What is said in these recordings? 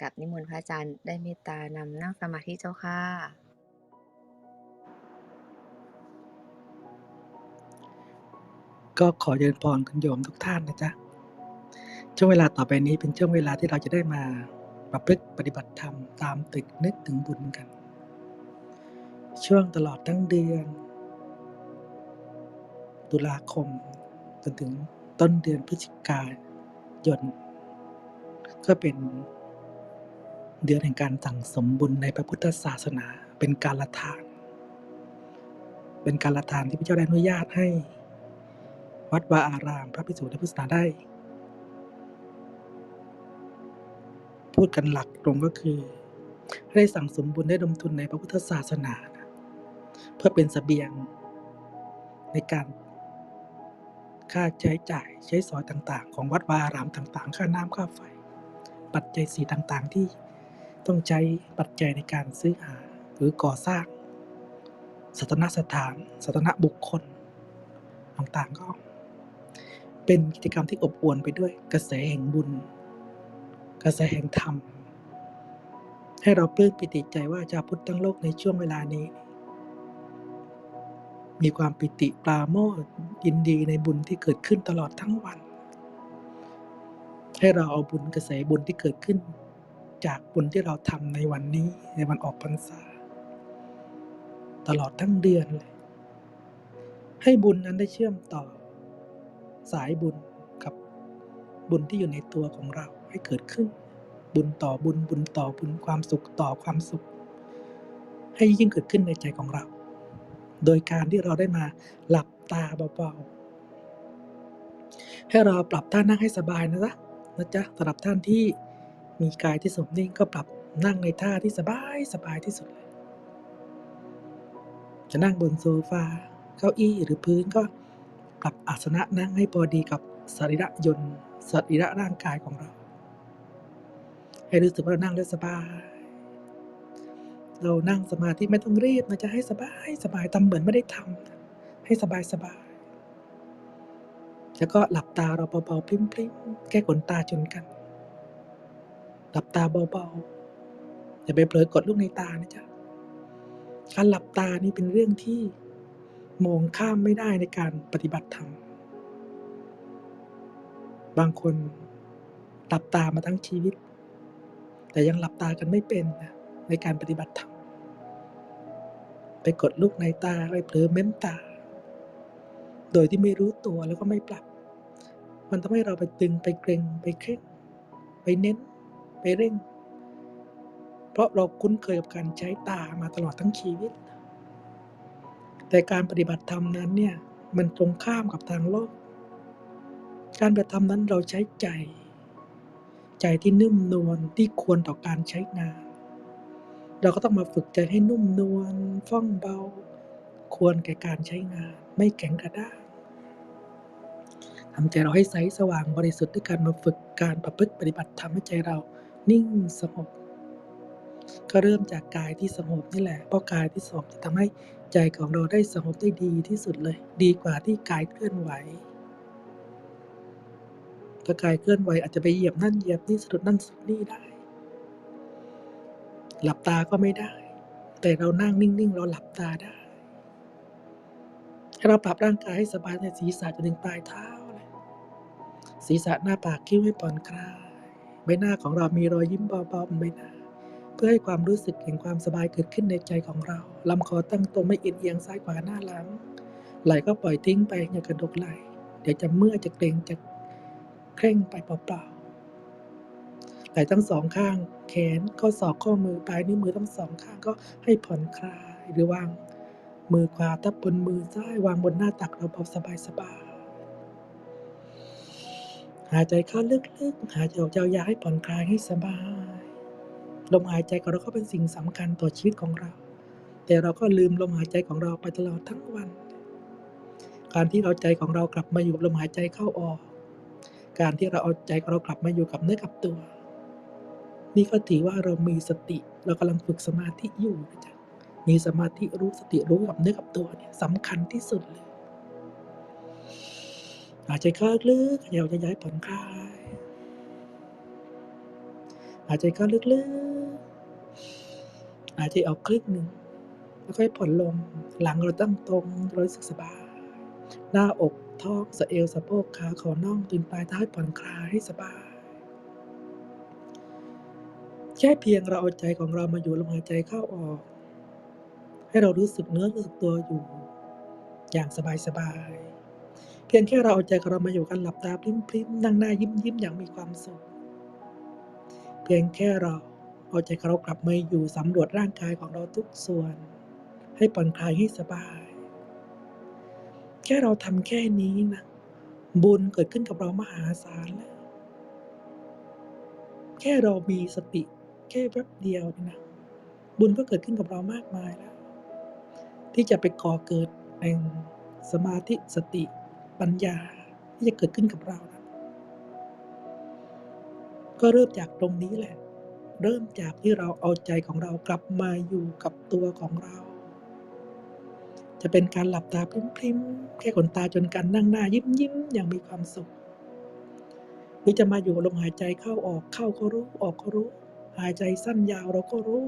กับนิมนต์พระอาจารย์ได้เมตตานำนั่งสมาธิเจ้าค่ะ ก็ขอเจริญพรคุณโยมทุกท่านนะจ๊ะ ช่วงเวลาต่อไปนี้เป็นช่วงเวลาที่เราจะได้มาประพฤติปฏิบัติธรรมตามตึกนึกถึงบุญกัน ช่วงตลอดทั้งเดือน ตุลาคมจนถึงต้นเดือนพฤศจิกายนก็เป็น เดือนแห่งการสั่งสมบุญในพระพุทธศาสนา เป็นการละทาน เป็นการละทานที่พระเจ้าได้อนุญาตให้ วัดวาอาราม พระภิกษุและพุทธศาสนาได้ พูดกันหลักตรงก็คือให้ได้สั่งสมบุญได้ลงทุนในพระพุทธศาสนา เพื่อเป็นสเสบียงในการค่าใช้จ่ายใช้สอยต่างๆ ของวัดวาอารามต่าง ๆ ค่าน้ำค่าไฟ ปัจจัยสีต่างๆ ที่ ต้องใช้ปัจจัยในการซื้อหาหรือก่อสร้างสถานสถานสถานบุคคลต่างๆก็ เป็นกิจกรรมที่อบอวลไปด้วยกระแสแห่งบุญ กระแสแห่งธรรม ให้เราปลื้มปิติใจว่าชาวพุทธทั้งโลกในช่วงเวลานี้ มีความปิติปราโมทยินดีในบุญที่เกิดขึ้นตลอดทั้งวัน ให้เราเอาบุญกระแสบุญที่เกิดขึ้น จากบุญที่เราทำในวันนี้ในวันออกพรรษา ตลอดทั้งเดือนเลย ให้บุญนั้นได้เชื่อมต่อ สายบุญกับบุญที่อยู่ในตัวของเราให้เกิดขึ้น บุญต่อบุญบุญต่อบุญความสุขต่อความสุข ให้ยิ่งเกิดขึ้นในใจของเรา โดยการที่เราได้มาหลับตาเบาๆให้เราปรับท่านั่งให้สบายนะจ๊ะนะจ๊ะสำหรับท่านที่ มีกายที่สมนิ่งก็ปรับนั่งในท่าที่สบายสบายที่สุดเลยจะนั่งบนโซฟาเก้าอี้หรือพื้นก็ปรับอาสนะนั่งให้พอดีกับสรีระยนต์สรีระร่างกายของเรา ให้รู้สึกว่าเรานั่งแล้วสบาย เรานั่งสมาธิไม่ต้องรีบนะจะให้สบายสบายทำเหมือนไม่ได้ทำให้สบายสบายแล้วก็หลับตาเราเบาๆพริ้มๆแก้ขนตาจนกัน หลับตาเบาๆ อย่าไปเผลอกดลูกในตานะจ๊ะ การหลับตานี่เป็นเรื่องที่มองข้ามไม่ได้ในการปฏิบัติธรรม บางคนหลับตามาทั้งชีวิต แต่ยังหลับตากันไม่เป็นนะในการปฏิบัติธรรม ไปกดลูกในตาไปเผลอเม้มตา โดยที่ไม่รู้ตัวแล้วก็ไม่ปรับ มันทำให้เราไปตึงไปเกรงไปเคร่งไปเน้น ไปเร่ง เพราะเราคุ้นเคยกับการใช้ตามาตลอดทั้งชีวิต แต่การปฏิบัติธรรมนั้นเนี่ยมันตรงข้ามกับทางโลก การปฏิบัติธรรมนั้นเราใช้ใจ ใจที่นุ่มนวลที่ควรต่อการใช้งาน เราก็ต้องมาฝึกใจให้นุ่มนวลฟ่องเบา ควรแก่การใช้งาน ไม่แข็งกระด้างทำใจเราให้ใสสว่างบริสุทธิ์ด้วยการมาฝึกการประพฤติปฏิบัติธรรมให้ใจเรา นิ่งสงบก็เริ่มจากกายที่สงบนี่แหละ เพราะกายที่สงบจะทำให้ใจของเราได้สงบได้ดีที่สุดเลย ดีกว่าที่กายเคลื่อนไหวถ้ากายเคลื่อนไหวอาจจะไปเหยียบนั่นเหยียบนี่สะดุดนั่นสะดุดนี่ได้ หลับตาก็ไม่ได้ แต่เรานั่งนิ่งๆ เราหลับตาได้ ให้เราปรับร่างกายให้สบายในศีรษะจนถึงปลายเท้าเลยศีรษะหน้าปากคิ้วให้ผ่อนคลาย ใบหน้าของเรามีรอยยิ้มเบาๆบนใบหน้า เพื่อให้ความรู้สึกแห่งความสบายเกิดขึ้นในใจของเราลำคอตั้งตรงไม่เอียงเอียงซ้ายขวาหน้าหลังไหลก็ปล่อยทิ้งไปอย่ากระดกไหลเดี๋ยวจะเมื่อยจะเกร็งจะเคร่งไปเปล่าๆไหล่ทั้งสองข้าง แขนข้อศอกข้อมือปลายนิ้วมือทั้งสองข้างก็ให้ผ่อนคลายหรือวางมือขวาทับบนมือซ้ายวางบนหน้าตักเราเบาสบายๆ หายใจเข้าลึกๆ หายใจออกยาวๆให้ผ่อนคลายให้สบาย ลมหายใจของเราก็เป็นสิ่งสำคัญต่อชีวิตของเรา แต่เราก็ลืมลมหายใจของเราไปตลอดทั้งวัน การที่เราใจของเรากลับมาอยู่กับลมหายใจเข้าออก การที่เราเอาใจของเรากลับมาอยู่กับเนื้อกับตัว นี่ก็ถือว่าเรามีสติ เรากำลังฝึกสมาธิอยู่นะจ๊ะมีสมาธิรู้สติรู้กับเนื้อกับตัวเนี่ยสำคัญที่สุดเลย หายใจเข้าลึกๆขยับย้ายผ่อนคลายหายใจเข้าลึกๆหายใจออกครึ่งหนึ่งแล้วค่อยผ่อนลงหลังเราตั้งตรงเรารู้สึกสบายหน้าอกท้องสะเอวสะโพกขาขอน่องตีนปลายเท้าให้ผ่อนคลายให้สบายแค่เพียงเราเอาใจของเรามาอยู่ลมหายใจเข้าออก ให้เรารู้สึกเนื้อรู้สึกตัวอยู่ อย่างสบายๆ เพียงแค่เราเอาใจของเรามาอยู่กันหลับตาพริ้มๆนั่งหน้ายิ้มๆอย่างมีความสุข เพียงแค่เราเอาใจของเรากลับมาอยู่สำรวจร่างกายของเราทุกส่วน ให้ผ่อนคลายให้สบาย แค่เราทำแค่นี้นะบุญเกิดขึ้นกับเรามหาศาลแล้วแค่เรามีสติแค่แป๊บเดียวนี่นะบุญก็เกิดขึ้นกับเรามากมายแล้ว ที่จะไปก่อเกิดแห่งสมาธิสติ ปัญญาที่จะเกิดขึ้นกับเรานะก็เริ่มจากตรงนี้แหละ เริ่มจากที่เราเอาใจของเรากลับมาอยู่กับตัวของเรา จะเป็นการหลับตาพริ้มๆแค่ขนตาจนกันนั่งหน้ายิ้มยิ้มอย่างมีความสุข หรือจะมาอยู่ลมหายใจเข้าออกเข้าก็รู้ออกก็รู้ หายใจสั้นยาวเราก็รู้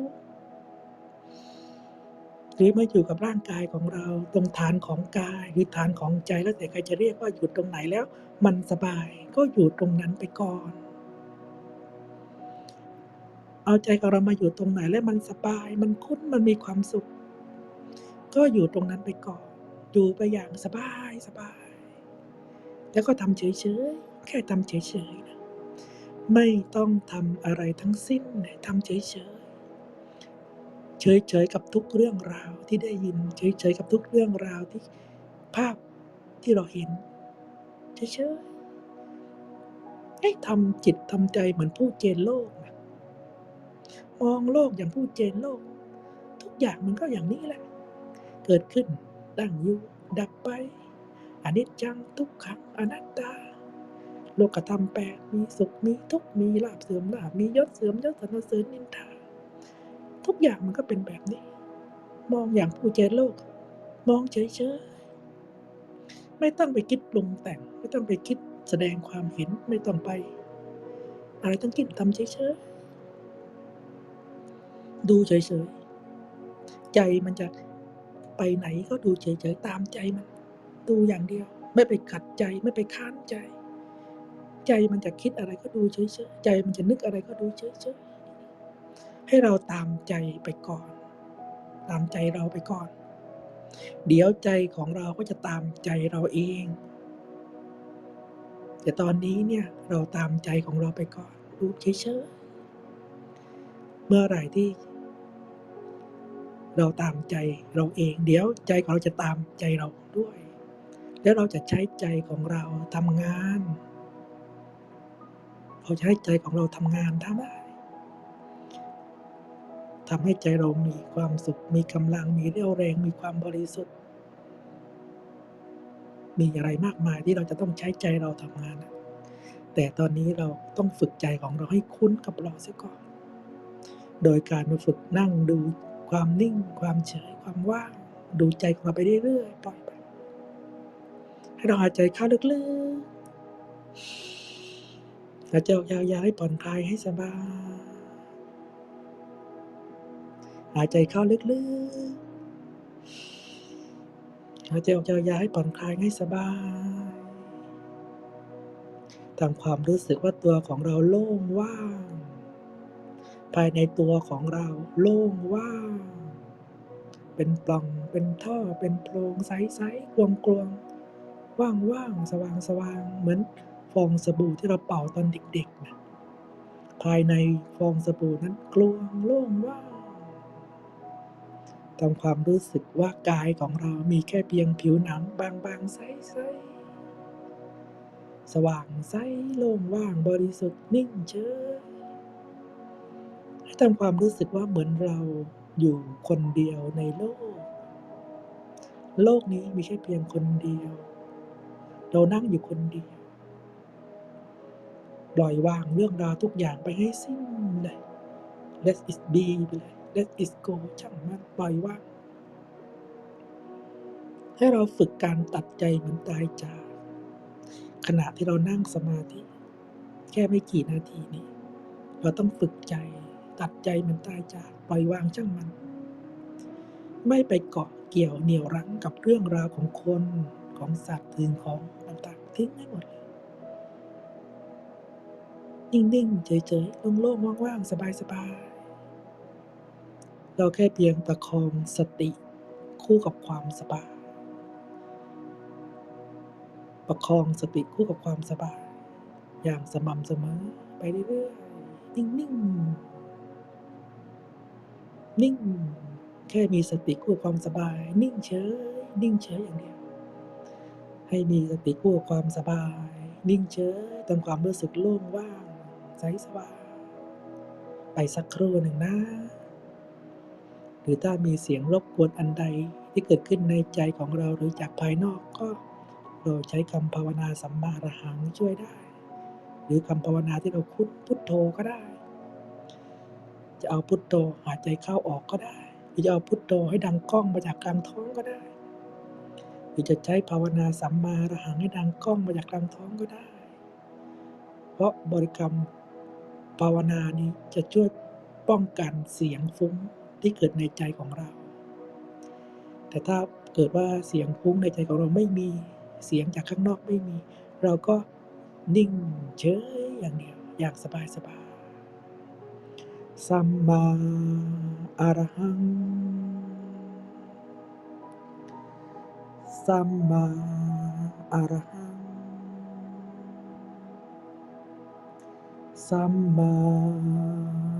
รือมาอยู่กับร่างกายของเรา ตรงฐานของกายหรือฐานของใจแล้วแต่ใครจะเรียกว่าอยู่ตรงไหนแล้ว มันสบายก็อยู่ตรงนั้นไปก่อน เอาใจของเรามาอยู่ตรงไหนแล้วมันสบาย มันคุ้นมันมีความสุข ก็อยู่ตรงนั้นไปก่อนอยู่ไปอย่างสบายสบาย แล้วก็ทำเฉยๆแค่ทำเฉยๆนะไม่ต้องทำอะไรทั้งสิ้นทำเฉยๆ เฉยๆกับทุกเรื่องราวที่ได้ยิน เฉยๆกับทุกเรื่องราวที่ภาพที่เราเห็นเฉยๆให้ทำจิตทำใจเหมือนผู้เจนโลกนะมองโลกอย่างผู้เจนโลก ทุกอย่างมันก็อย่างนี้แหละ เกิดขึ้นตั้งอยู่ดับไปอนิจจังทุกขังอนัตตา โลกธรรมแปดมีสุขมีทุกข์มีลาภเสื่อมลาภมียศเสื่อมยศสรรเสริญนินทา ทุกอย่างมันก็เป็นแบบนี้ มองอย่างผู้เจนโลก มองเฉยๆไม่ต้องไปคิดปรุงแต่ง ไม่ต้องไปคิดแสดงความเห็นไม่ต้องไป อะไรต้องคิดทำเฉยๆดูเฉยๆใจมันจะไปไหนก็ดูเฉยๆตามใจมัน ดูอย่างเดียว ไม่ไปขัดใจไม่ไปค้านใจ ใจมันจะคิดอะไรก็ดูเฉยๆใจมันจะนึกอะไรก็ดูเฉยๆ ให้เราตามใจไปก่อน ตามใจเราไปก่อน เดี๋ยวใจของเราก็จะตามใจเราเอง แต่ตอนนี้เนี่ยเราตามใจของเราไปก่อนดูเฉยๆเมื่อไหร่ที่ เราตามใจเราเอง เดี๋ยวใจของเราจะตามใจเราด้วย แล้วเราจะใช้ใจของเราทำงาน เราใช้ใจของเราทำงานทำได้ ทำให้ใจเรามีความสุข มีกำลัง มีเรี่ยวแรง มีความบริสุทธิ์ มีอะไรมากมายที่เราจะต้องใช้ใจเราทำงาน แต่ตอนนี้เราต้องฝึกใจของเราให้คุ้นกับเราเสียก่อน โดยการมาฝึกนั่งดูความนิ่ง ความเฉย ความว่าง ดูใจของเราไปเรื่อยๆ ปล่อยไป ให้เราหายใจเข้าลึกๆหายใจออกยาวๆให้ผ่อนคลายให้สบาย หายใจเข้าลึกๆ หายใจออกยาวๆให้ผ่อนคลายให้สบายทำความรู้สึกว่าตัวของเราโล่งว่าง ภายในตัวของเราโล่งว่าง เป็นปล่อง เป็นท่อ เป็นโพรงใสๆ กลวงๆ ว่างๆ สว่างๆ เหมือนฟองสบู่ที่เราเป่าตอนเด็กๆนะภายในฟองสบู่นั้นกลวงโล่งว่าง ทำความรู้สึกว่ากายของเรามีแค่เพียงผิวหนังบางๆใสๆสว่างใสโล่งว่างบริสุทธิ์นิ่งเฉยให้ทำความรู้สึกว่าเหมือนเราอยู่คนเดียวในโลก โลกนี้มีแค่เพียงคนเดียว เรานั่งอยู่คนเดียวปล่อยวางเรื่องราวทุกอย่างไปให้สิ้นเลย let it be ไปเลย let it go ช่างมันปล่อยวางให้เราฝึกการตัดใจเหมือนตายจากขณะที่เรานั่งสมาธิ แค่ไม่กี่นาทีนี้ เราต้องฝึกใจ ตัดใจมันตายจากปล่อยวางช่างมัน ไม่ไปเกาะเกี่ยวเหนี่ยวรั้งกับเรื่องราวของคนของสัตว์สิ่งของต่างๆทิ้งให้หมดเลยนิ่งๆเฉยๆโล่งๆว่างๆสบายๆ เราแค่เพียงประคองสติคู่กับความสบาย ประคองสติคู่กับความสบาย อย่างสม่ำเสมอไปเรื่อยๆ นิ่งๆ นิ่ง แค่มีสติคู่กับความสบาย นิ่งเฉย นิ่งเฉยอย่างเดียว ให้มีสติคู่กับความสบาย นิ่งเฉยทำความรู้สึกโล่งว่างใสสว่างไปสักครู่หนึ่งนะ รือถ้ามีเสียงรบกวนอันใดที่เกิดขึ้นในใจของเราหรือจากภายนอกก็เราใช้คำภาวนาสัมมาอรหังช่วยได้ หรือคำภาวนาที่เราคุ้นพุทโธก็ได้ จะเอาพุทโธหายใจเข้าออกก็ได้ หรือจะเอาพุทโธให้ดังก้องมาจากกลางท้องก็ได้ หรือจะใช้ภาวนาสัมมาอรหังให้ดังก้องมาจากกลางท้องก็ได้ เพราะบริกรรมภาวนานี้จะช่วยป้องกันเสียงฟุ้ง ที่เกิดในใจของเรา แต่ถ้าเกิดว่าเสียงฟุ้งในใจของเราไม่มีเสียงจากข้างนอกไม่มี เราก็นิ่งเฉยอย่างเดียวอย่างสบายสัมมาอรหังสัมมาอรหัง สัมมาอรหัง สัมมา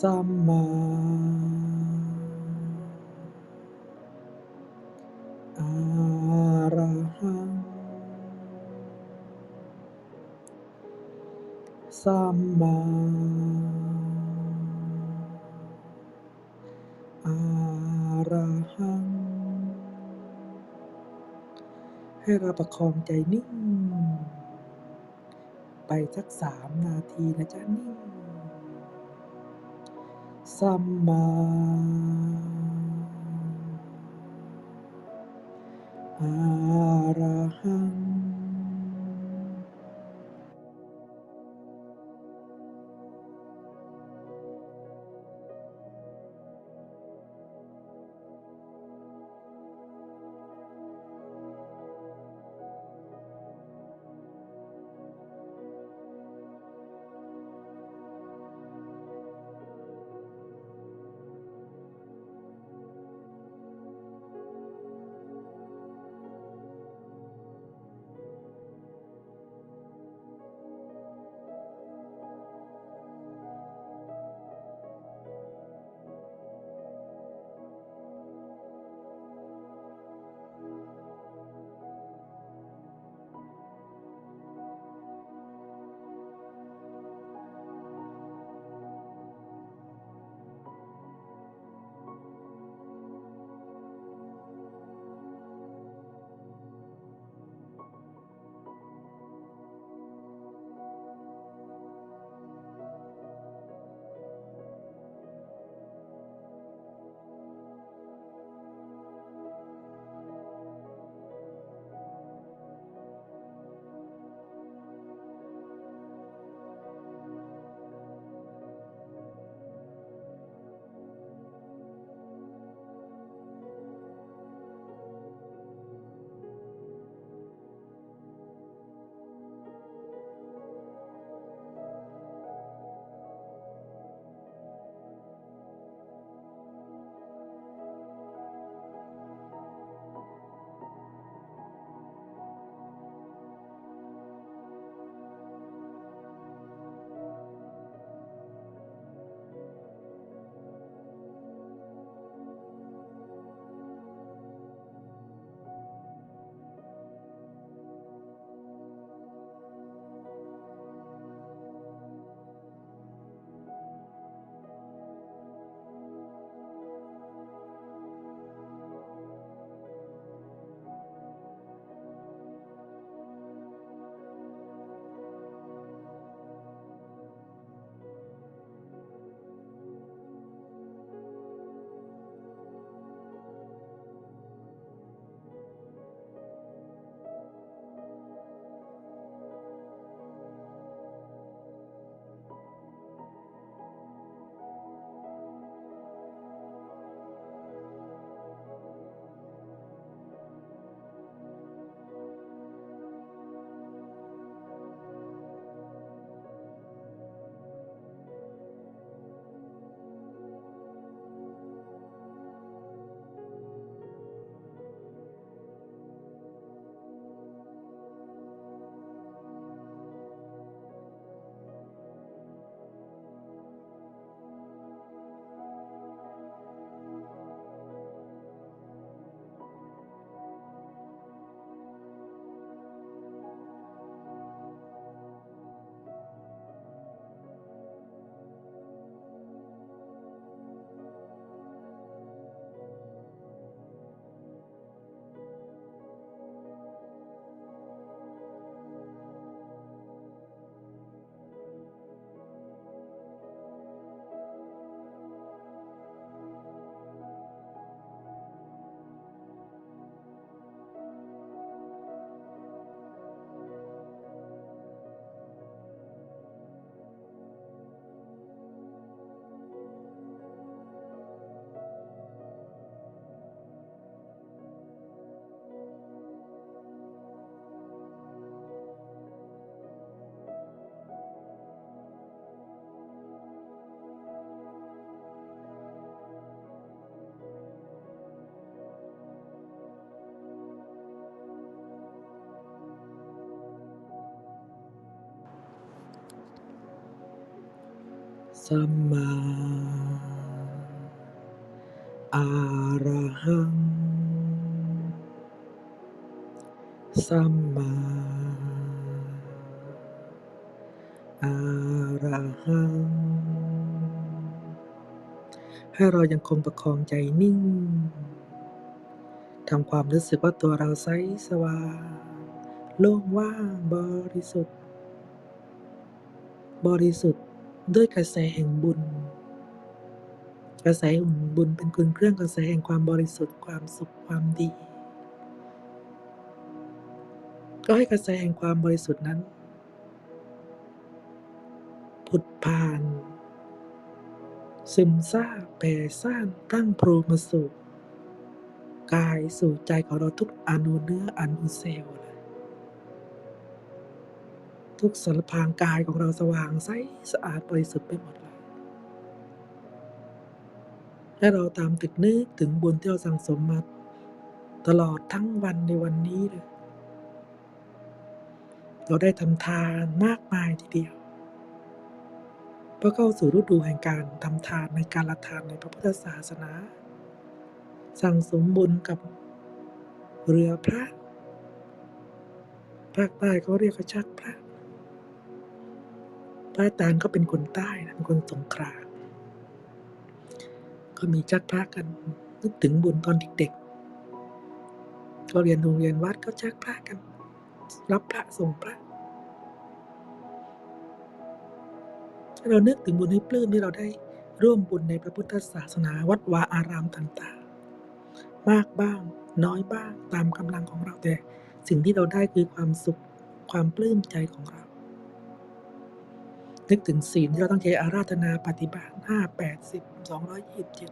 สัมมาอรหังสัมมาอรหังสัมมารหังให้เราประคองใจนิ่ง ไปสัก3นาทีนะจ๊ะนิ่ง สัมมาอร สัมมาอะระหัง สัมมาอะระหัง ให้เรายังคงประคองใจนิ่ง ทำความรู้สึกว่าตัวเราใสสว่างโล่งว่างบริสุทธิ์ บริสุทธิ์ ด้วยกระแสแห่งบุญ กระแสแห่งบุญเป็นคุณเครื่องกระแสแห่งความบริสุทธิ์ความสุขความดี ก็ให้กระแสแห่งความบริสุทธิ์นั้น ผุดผ่าน ซึมซาบแผ่ซ่านตั้งโพรมาสู่กายสู่ใจของเราทุกอนูเนื้ออนูเซลล์ ทุกสารพรางกายของเราสว่างใสสะอาดบริสุทธิ์ไปหมดเลยให้เราตามติดนึกถึงบุญที่เราสั่งสมมาตลอดทั้งวันในวันนี้เลย เราได้ทำทานมากมายทีเดียวเพื่อเข้าสู่ฤดูแห่งการทำทานในการละทานในพระพุทธศาสนา สั่งสมบุญกับเรือพระภาคใต้เขาเรียกว่าชักพระ พระอาจารย์ก็เป็นคนใต้นะเป็นคนสงขลาก็มีชักพระกันนึกถึงบุญตอนเด็กๆก็เรียนโรงเรียนวัดก็ชักพระกัน รับพระส่งพระเรานึกถึงบุญให้ปลื้มที่เราได้ร่วมบุญในพระพุทธศาสนาวัดวาอารามต่างๆ มากบ้าง น้อยบ้างตามกำลังของเราแต่สิ่งที่เราได้คือความสุขความปลื้มใจของเรา นึกถึงศีลที่เราต้องใจอาราธนาปฏิบัติห้าแปดสิบสองร้อยยี่สิบเจ็ด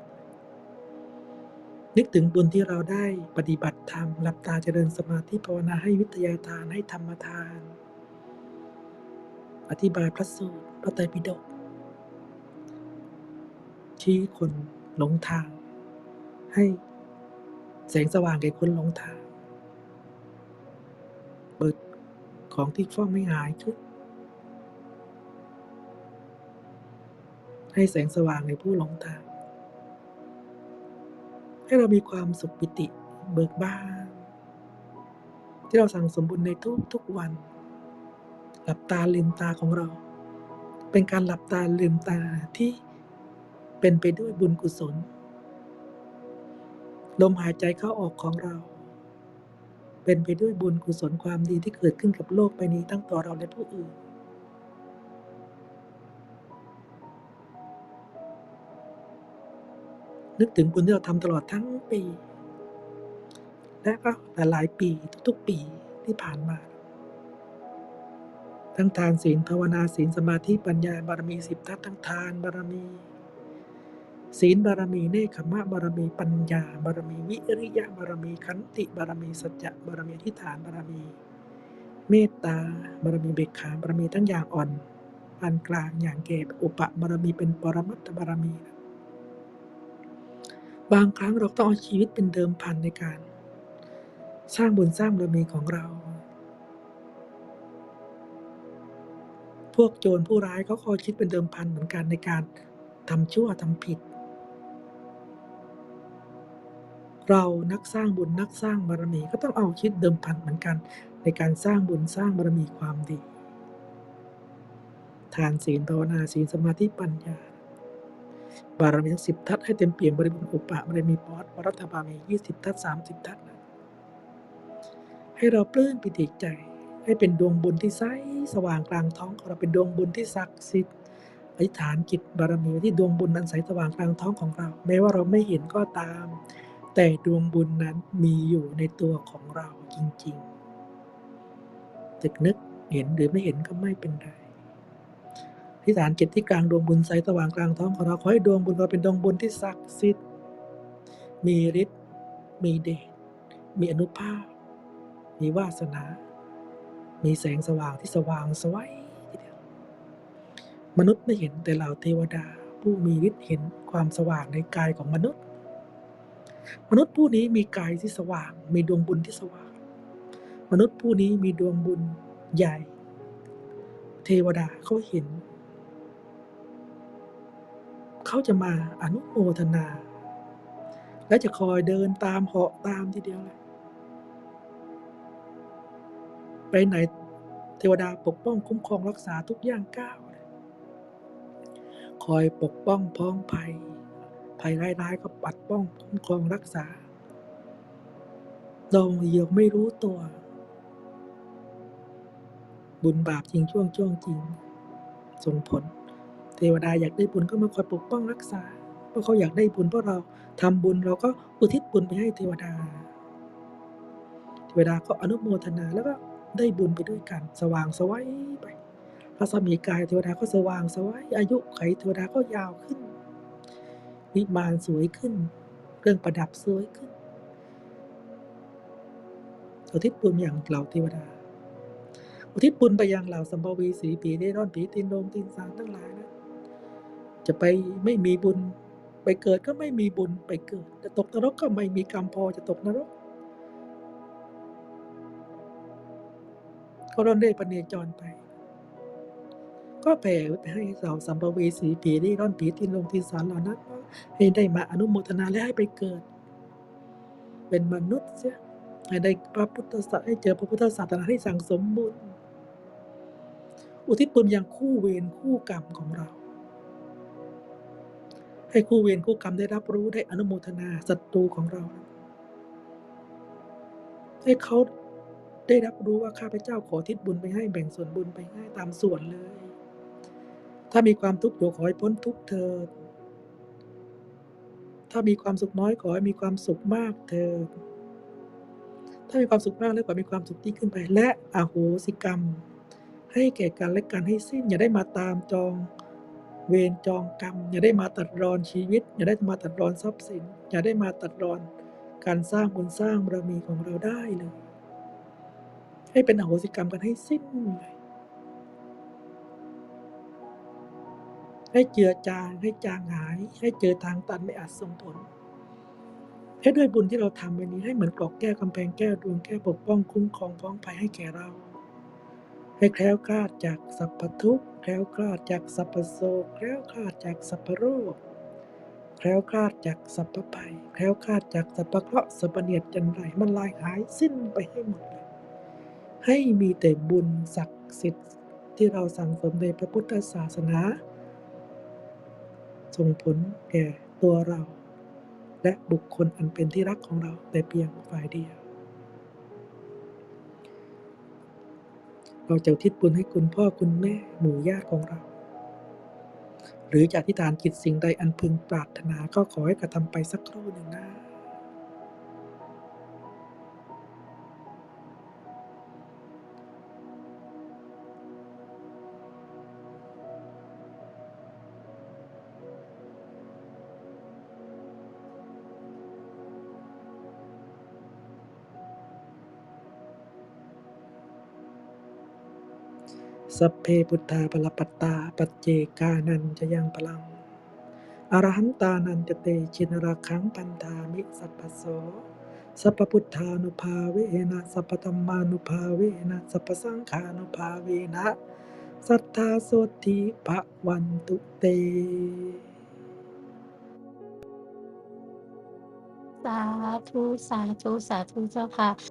นึกถึงบุญที่เราได้ปฏิบัติธรรมหลับตาเจริญสมาธิภาวนาให้วิทยาทานให้ธรรมทาน อธิบายพระสูตรพระไตรปิฎกชี้คนหลงทาง ให้แสงสว่างแก่คนหลงทาง เปิดของที่ฟ้องไม่หายขึ้น ให้แสงสว่างในผู้หลงทาง ให้เรามีความสุขปิติเบิกบาน ที่เราสั่งสมบุญในทุกทุกๆวัน หลับตาลืมตาของเรา เป็นการหลับตาลืมตาที่เป็นไปด้วยบุญกุศล ลมหายใจเข้าออกของเรา เป็นไปด้วยบุญกุศลความดีที่เกิดขึ้นกับโลกใบนี้ทั้งตัวเราและผู้อื่น นึกถึงบุญที่เราทำตลอดทั้งปี และก็หลายปีทุกๆ ปีที่ผ่านมา ทั้งทานศีลภาวนาศีลสมาธิปัญญาบารมีสิบทัศทั้งทานบารมี ศีลบารมีเนคขมะบารมีปัญญาบารมีวิริยะบารมีขันติบารมีสัจจะบารมีอธิษฐานบารมี เมตตาบารมีเบกขาบารมีทั้งอย่างอ่อนปานกลางอย่างเกบอุปบารมีเป็นปรมัตถบารมี บางครั้งเราต้องเอาชีวิตเป็นเดิมพันในการ สร้างบุญสร้างบารมีของเรา พวกโจรผู้ร้ายเขาก็เอาชีวิตเป็นเดิมพันเหมือนกันในการทำชั่วทำผิด เรานักสร้างบุญนักสร้างบารมีก็ต้องเอาชีวิตเดิมพันเหมือนกัน ในการสร้างบุญสร้างบารมีความดี ทานศีลภาวนาศีลสมาธิปัญญา บารมีทั้งสิบทัศให้เต็มเปี่ยมบริบูรณ์อุปะบารมีปอดปรัตบารมียี่สิบทัศสามสิบทัศนะให้เราปลื้มปิติใจ ให้เป็นดวงบุญที่ใสสว่างกลางท้องของเราเป็นดวงบุญที่ศักดิ์สิทธิ์อธิษฐานจิตบารมีที่ดวงบุญนั้นใสสว่างกลางท้องของเรา แม้ว่าเราไม่เห็นก็ตาม แต่ดวงบุญนั้นมีอยู่ในตัวของเราจริงๆจะนึกเห็นหรือไม่เห็นก็ไม่เป็นไร ที่ฐานจิตที่กลางดวงบุญใสสว่างกลางท้องของเราขอให้ดวงบุญเราเป็นดวงบุญที่ศักดิ์สิทธิ์มีฤทธิ์มีเดชมีอนุภาพ มีวาสนา มีแสงสว่างที่สว่างสวัยทีเดียวมนุษย์ไม่เห็นแต่เราเทวดา ผู้มีฤทธิ์เห็นความสว่างในกายของมนุษย์ มนุษย์ผู้นี้มีกายที่สว่าง มีดวงบุญที่สว่าง มนุษย์ผู้นี้มีดวงบุญใหญ่ เทวดาเขาเห็น เขาจะมาอนุโมทนา และจะคอยเดินตามเหาะตามทีเดียวเลยไปไหนเทวดาปกป้องคุ้มครองรักษาทุกอย่างก้าวคอยปกป้องพ้องภัย ภัยร้ายๆก็ปัดป้องคุ้มครองรักษาเราเดียวไม่รู้ตัว บุญบาปจริงช่วงช่วงจริงส่งผล เทวดาอยากได้บุญก็มาคอยปกป้องรักษา เพราะเขาอยากได้บุญเพราะเราทำบุญเราก็อุทิศบุญไปให้เทวดา เทวดาก็อนุโมทนาแล้วก็ได้บุญไปด้วยกัน สว่างสวัยไปพระสมีกายเทวดาก็สว่างสวัยอายุไขเทวดาก็ยาวขึ้น วิมานสวยขึ้น เครื่องประดับสวยขึ้นอุทิศบุญอย่างเหล่าเทวดา อุทิศบุญไปยังเหล่าสัมภเวีสีผีเร่ร่อนผีตีนโดงตีนสางทั้งหลายนะ จะไปไม่มีบุญ ไปเกิดก็ไม่มีบุญไปเกิดจะตกนรกก็ไม่มีกรรมพอจะตกนรกเขาร่อนเร่ปเนจรไป ก็แผ่ให้เหล่าสัมภเวสีผีเร่ร่อนผีตีนโดงตีนสางเหล่านั้นให้ได้มาอนุโมทนาและให้ไปเกิด เป็นมนุษย์เสียให้ได้พระพุทธศาสนาให้เจอพระพุทธศาสนาที่สั่งสมบุญอุทิศบุญอย่างคู่เวรคู่กรรมของเรา ให้คู่เวรคู่กรรมได้รับรู้ได้อนุโมทนาศัตรูของเรา ให้เขาได้รับรู้ว่าข้าพเจ้าขอทิศบุญไปให้แบ่งส่วนบุญไปให้ตามส่วนเลย ถ้ามีความทุกข์อยู่ขอให้พ้นทุกข์เถิด ถ้ามีความสุขน้อยขอให้มีความสุขมากเถิด ถ้ามีความสุขมากแล้วขอให้มีความสุขที่ขึ้นไป และอโหสิกรรม ให้แก่กันและกันให้สิ้นอย่าได้มาตามจอง เวรจองกรรม อย่าได้มาตัดรอนชีวิต อย่าได้มาตัดรอนทรัพย์สิน อย่าได้มาตัดรอนการสร้างบุญสร้างบารมีของเราได้เลย ให้เป็นอโหสิกรรมกันให้สิ้นเลยให้เจือจางให้จางหาย ให้เจอทางตันไม่อาจส่งผลให้ด้วยบุญที่เราทำวันนี้ให้เหมือนกรอกแก้วกำแพงแก้วดวงแก้วปกป้องคุ้มครองพ้องภัยให้แก่เรา ให้แคล้วคลาดจากสัพพทุกข์แคล้วคลาดจากสัพพโศกแคล้วคลาดจากสัพพโรคแคล้วคลาดจากสัพพภัยแคล้วคลาดจากสัพพเคราะห์สัพพเนียดจันไรมันลายหายสิ้นไปให้หมดเลยให้มีแต่บุญศักดิ์สิทธิ์ที่เราสั่งสมในพระพุทธศาสนาส่งผลแก่ตัวเรา และบุคคลอันเป็นที่รักของเราแต่เพียงฝ่ายเดียว เราจะทิศบุญให้คุณพ่อคุณแม่หมู่ญาติของเรา หรือจะอธิษฐานกิจสิ่งใดอันพึงปรารถนาก็ขอให้กระทำไปสักครู่หนึ่งนะ สัพเพพุทธาปรปัตตา ปัจเจกานันจะยังพลัง อรหันตานันจะเตชินราคังปันธามิสัพพโสสัพพุทธานุภาเวนะสัพพธรรมานุภาเวนะสัพพสังฆานุภาเวนะ สัทธาโสติภะวันตุเต สาธุ สาธุ สาธุเจ้าค่ะ